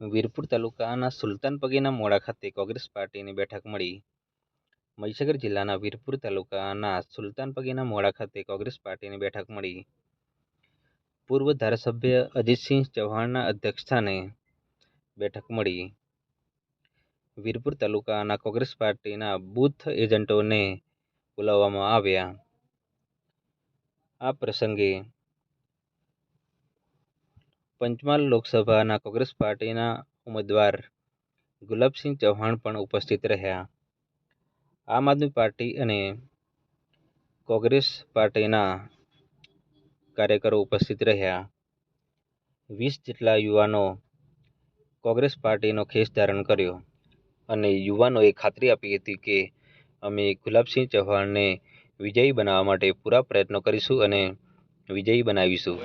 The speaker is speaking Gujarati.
વીરપુર તાલુકાના સુલતાન પગીના મોડા ખાતે કોંગ્રેસ પાર્ટીની બેઠક મળી. મહીસાગર જિલ્લાના વીરપુર તાલુકાના સુલતાન પગીના મોડા ખાતે કોંગ્રેસ પાર્ટીની બેઠક મળી. પૂર્વ ધારાસભ્ય અજીતસિંહ ચૌહાણના અધ્યક્ષસ્થાને બેઠક મળી. વીરપુર તાલુકાના કોંગ્રેસ પાર્ટીના બૂથ એજન્ટોને બોલાવવામાં આવ્યા. આ પ્રસંગે પંચમહાલ લોકસભાના કોંગ્રેસ પાર્ટીના ઉમેદવાર ગુલાબસિંહ ચૌહાણ પણ ઉપસ્થિત રહ્યા. આમ આદમી પાર્ટી અને કોંગ્રેસ પાર્ટીના કાર્યકરો ઉપસ્થિત રહ્યા. વીસ જેટલા યુવાનો કોંગ્રેસ પાર્ટીનો ખેસ ધારણ કર્યો અને યુવાનોએ ખાતરી આપી હતી કે અમે ગુલાબસિંહ ચૌહાણને વિજયી બનાવવા માટે પૂરા પ્રયત્નો કરીશું અને વિજયી બનાવીશું.